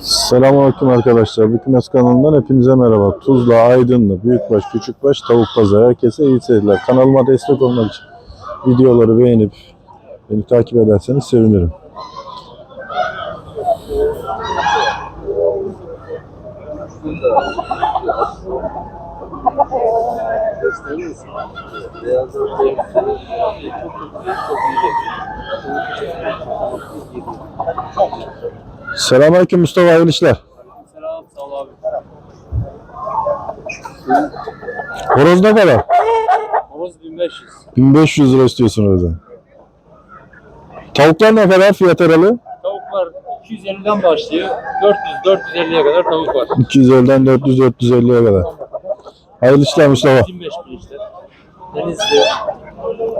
Selamünaleyküm arkadaşlar. Bükmes kanalından hepinize merhaba. Tuzla, Aydınlı, Büyükbaş, Küçükbaş, Tavuk Pazarı. Herkese iyi seyirler. Kanalıma destek olmak için videoları beğenip beni takip ederseniz sevinirim. Selamünaleyküm Mustafa hayırlı işler. Selam, sağ ol abi. Horoz ne kadar? Horoz 1500. 1500 lira istiyorsun horoza. Tavuklar ne kadar fiyat aralığı? Tavuklar 250'den başlıyor. 400 450'ye kadar tavuk var. 250'den 400 450'ye kadar. Hayırlı işler Mustafa. 25 bin işte. Denizli,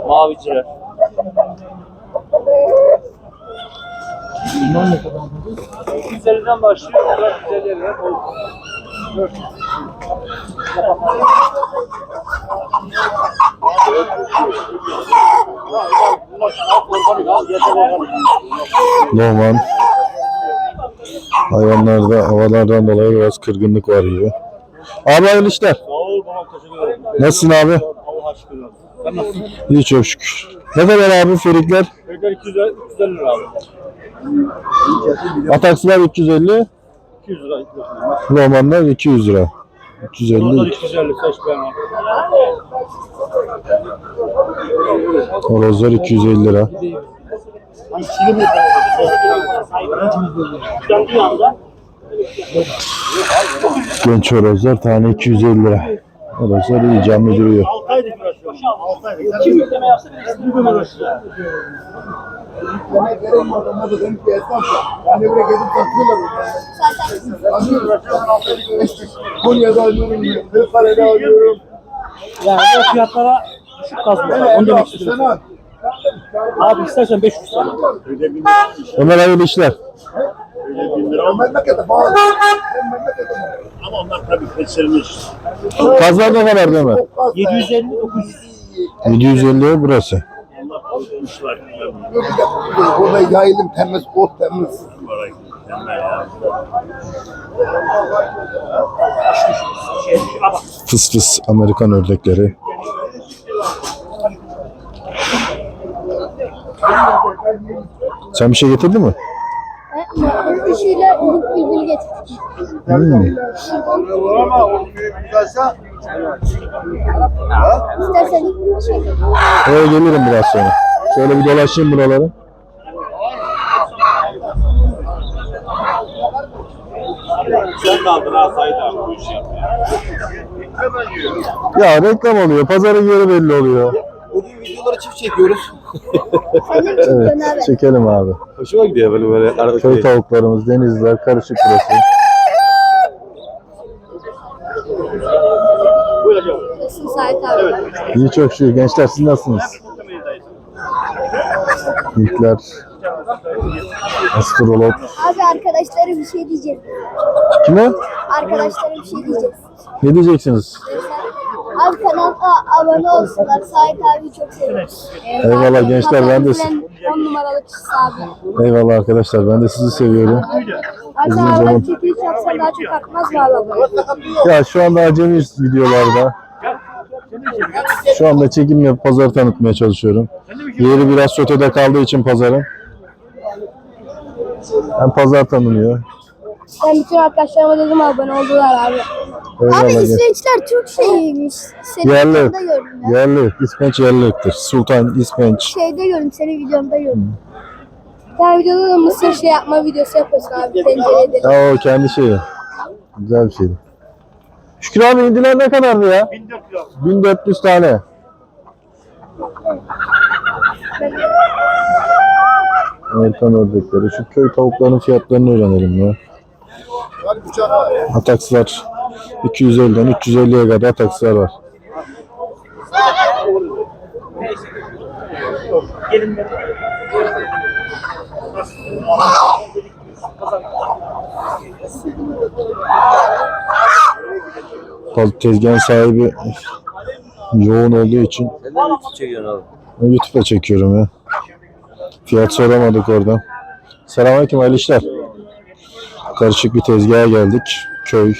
maviciler. Bunlar ne kadar? 250'den başlıyor. 450'ye kadar var. 400. Normal. Hayvanlarda havalardan dolayı biraz kırgınlık var gibi. Abi hayırlı işler. Sağ ol babam teşekkür ederim. Nasılsın abi? Allah aşkına. Sen nasılsın? İyi çok şükür. Ne kadar abi ferikler? 250, 250 lira abi. Ataksılar 350, 200 lira. Romanlar 200 lira. 350, Onlar 250 seç beğen abi. horozlar 250 lira. Genç horozlar tane 250 lira. Horozlar iyi canlı duruyor. 6 aylık uğraşıyor. 6 aylık. Kim yükleme yapsa birisi bir gün uğraşıyor. Demek gerek yok. Onlar da benim bir esnaf ya. Yani buraya gelip satıyorlar. Alıyorum. Konya'da alıyorum. Kırıkkale'de alıyorum. Yani o fiyatlara düşük kazmıyor. Evet, Onu demek istiyorum. Abi istersen 500 lira. Ömer hayırlı işler. Ben memlekete bağlı. Ben memlekete bağlı. Ama onlar tabii seçilmiş. Kazlar ne kadar Ömer? 750 900. 750 burası. Dakika. Burada yayılım temiz, ot temiz. Ya. Fıs fıs Amerikan ördekleri. Sen bir şey getirdin mi? Bir şeyler ılık bülbül getirdik. Hmm. Ama o büyük güzelse İstersen şey, Ee, gelirim biraz sonra. Şöyle bir dolaşayım buraları. Sen kaldın ha Said abi bu işi. Ya reklam oluyor. Pazarın yeri belli oluyor. bugün videoları çift çekiyoruz. Evet, çekelim abi. Hoşuma gidiyor böyle böyle. arada Köy tavuklarımız, denizler, karışık burası. Nasılsın Sait abi? İyi çok şükür. Gençler siz nasılsınız? İlkler, astrolog. Abi arkadaşlara bir şey diyeceğim. Kime? Arkadaşlara bir şey diyeceğim. Ne diyeceksiniz? Abi kanala abone olsunlar. Sait abi çok seviyoruz. Eyvallah gençler, ben de- 10 numaralı kişisi abi. Eyvallah arkadaşlar. Ben de sizi seviyorum. Abi zaman- çekiliş yapsan daha çok artmaz mı? Ya şu anda acemiyiz videolarda. Şu anda çekim yapıp pazarı tanıtmaya çalışıyorum. Yeri biraz sotoda kaldığı için pazarın. Hem pazar tanınıyor. Ben bütün arkadaşlarıma dedim abone oldular abi. Eyvallah. Abi. İsveçler Türk şeyiymiş. Senin Yerli. videonda gördüm ya. Yerli. İspenç yerliliktir. Sultan İspenç. Şeyde gördüm, senin videonda gördüm. Sen videoda da mısır şey yapma videosu yapıyorsun abi tencerede. Ya o kendi şeyi. Güzel bir şeydi. Şükür abi indiler ne kadardı ya? 1400 tane. Amerikan ördekleri. Şu köy tavuklarının fiyatlarını öğrenelim ya. Atakslar 250'den 350'ye kadar atakslar var. Fazla tezgahın sahibi yoğun olduğu için YouTube'a çekiyorum ya. Fiyat soramadık oradan. Selamünaleyküm hayırlı işler. Karışık bir tezgaha geldik. Köy.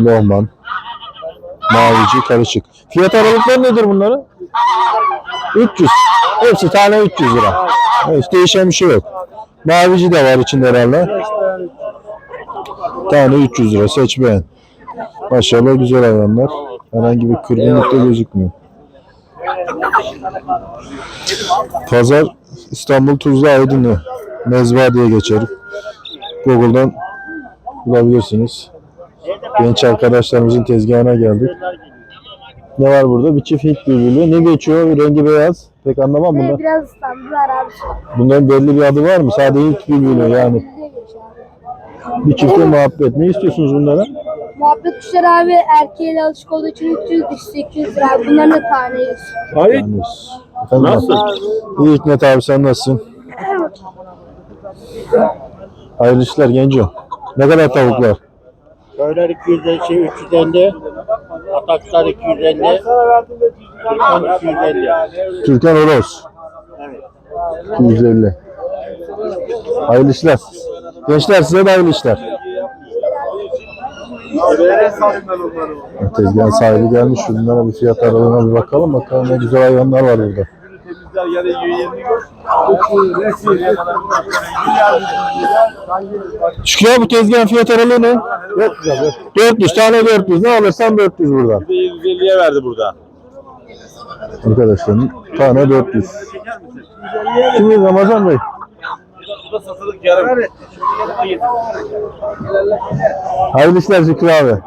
Lohman. Mavici karışık. Fiyat aralıkları nedir bunların? 300. Hepsi tane 300 lira. Hiç değişen bir şey yok. Mavici de var içinde herhalde. Tane 300 lira seç beğen. Maşallah güzel hayvanlar. Herhangi bir kırgınlık da gözükmüyor. Pazar İstanbul Tuzla Aydınlı Mezba diye geçer. Google'dan bulabilirsiniz. Genç arkadaşlarımızın tezgahına geldik. Ne var burada? Bir çift Hint bülbülü. Ne geçiyor? Rengi beyaz. Pek anlamam Ve bunu. biraz İstanbul Arabi. Bunların belli bir adı var mı? Sadece Hint bülbülü yani. Bir çifte muhabbet. Ne istiyorsunuz bunlara? Muhabbet kuşları abi erkeğiyle alışık olduğu için 300 dişi 800 lira abi. Bunların da tane 100. Yani, efendim, Nasıl? İyi Hikmet abi sen nasılsın? Hayırlı işler Genco. Ne kadar tavuklar? Köyler 250, şey 350, Ataklar 250, Türkan 250. Türkan Oros. 250. Hayırlı işler. Gençler size de hayırlı işler. Tezgahın sahibi gelmiş. Şunlara bir fiyat aralığına bir bakalım. Bakalım ne güzel hayvanlar var burada. Şükrü abi bu tezgahın fiyat aralığı ne? 400 tane 400. Ne alırsan 400 buradan. Bir de 150'ye verdi burada. Arkadaşlarım tane 400. Şimdi Ramazan Bey. Bu da satılık yarım. Hayırlı işler Şükrü abi.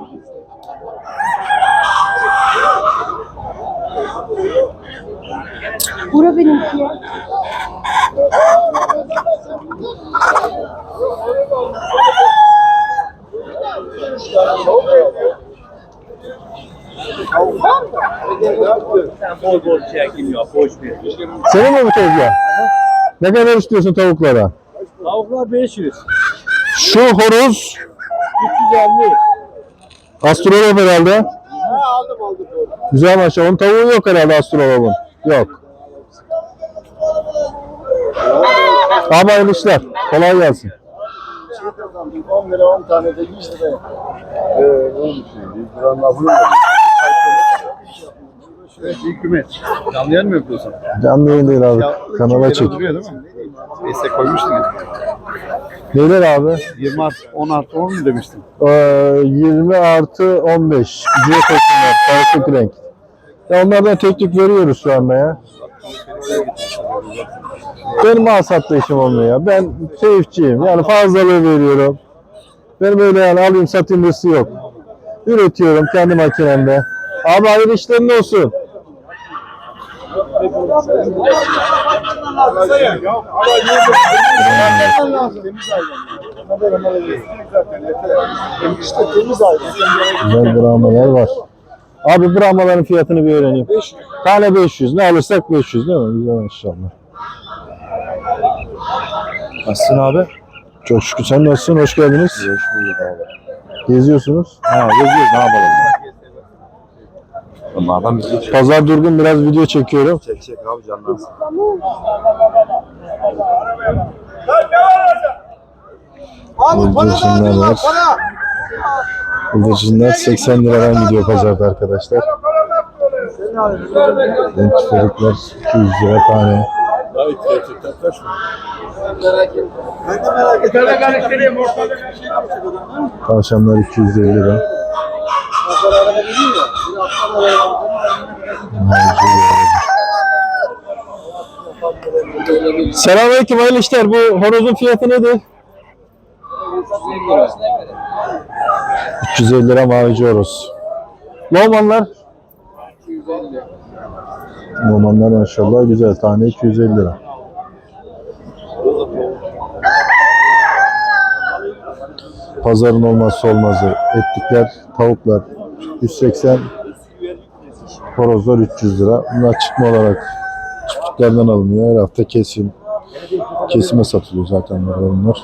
Bura benimki ya. Bol bol çekim ya. Boş bir. Senin mi bu tezgah? Ne kadar istiyorsun tavuklara? Tavuklar 500. Şu horoz 350. astrolog herhalde. Güzel maşallah. Onun tavuğu yok herhalde astrologun. Yok. Abi hayırlı işler. Kolay gelsin. 10 lira 10 tane de 100 lira. Ee, ne olmuş şimdi? 100 liranın hükümet. Canlı yer mi yapıyorsun? Canlı yayın değil abi. Kanala çek. Duruyor değil mi? Neyse koymuştun ya. Neler abi? 20 artı 10 artı 10 mu demiştin? Ee, 20 artı 15. Güzel koşunlar. Karışık renk. Ya onlardan tek tük veriyoruz şu anda ya. Benim hasatla işim olmuyor ya. Ben keyifçiyim. Yani fazlalığı veriyorum. Benim öyle yani alayım satayım hırsı yok. Üretiyorum kendi makinemde. Abi hayırlı işlerin olsun. İşte temiz ayrı. Güzel brahmalar var. Abi brahmaların fiyatını bir öğreneyim. Tane 500. Ne alırsak 500 değil mi? Güzel inşallah. Nasılsın abi? Çok şükür. Sen nasılsın? Hoş geldiniz. Hoş bulduk abi. Geziyorsunuz. Ha geziyoruz ne yapalım? Bunlardan bir şey Pazar durgun biraz video çekiyorum. çek çek abi canlansın. Bıldırcınlar var. Bıldırcınlar 80 liradan gidiyor pazarda arkadaşlar. Genç çocuklar 200 lira tane. Tavşanlar 250 lira. Selamünaleyküm hayırlı işler. Bu horozun fiyatı nedir? 350 lira mavici horoz. Lohmanlar? Lohmanlar maşallah güzel. Tane 250 lira. Pazarın olmazsa olmazı. Etlikler, tavuklar 180 horozlar 300 lira. Bunlar çıkma olarak çiftliklerden alınıyor. Her hafta kesim. Kesime satılıyor zaten bunlar.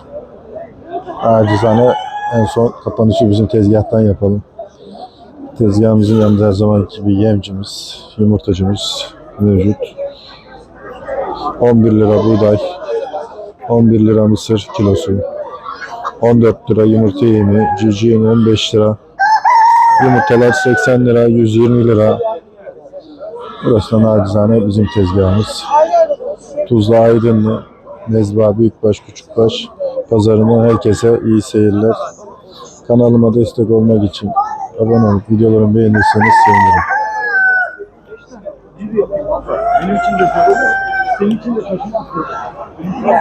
Acizane en son kapanışı bizim tezgahtan yapalım. Tezgahımızın yanında her zaman gibi yemcimiz, yumurtacımız mevcut. 11 lira buğday, 11 lira mısır kilosu. 14 lira yumurta yemi. Cücüğün 15 lira. Yumurtalar 80 lira, 120 lira. Burası da nacizane bizim tezgahımız. Tuzla Aydınlı, Mezba Büyükbaş Küçükbaş pazarından herkese iyi seyirler. Kanalıma destek olmak için abone olup videolarımı beğenirseniz sevinirim. Benim için de. Senin için de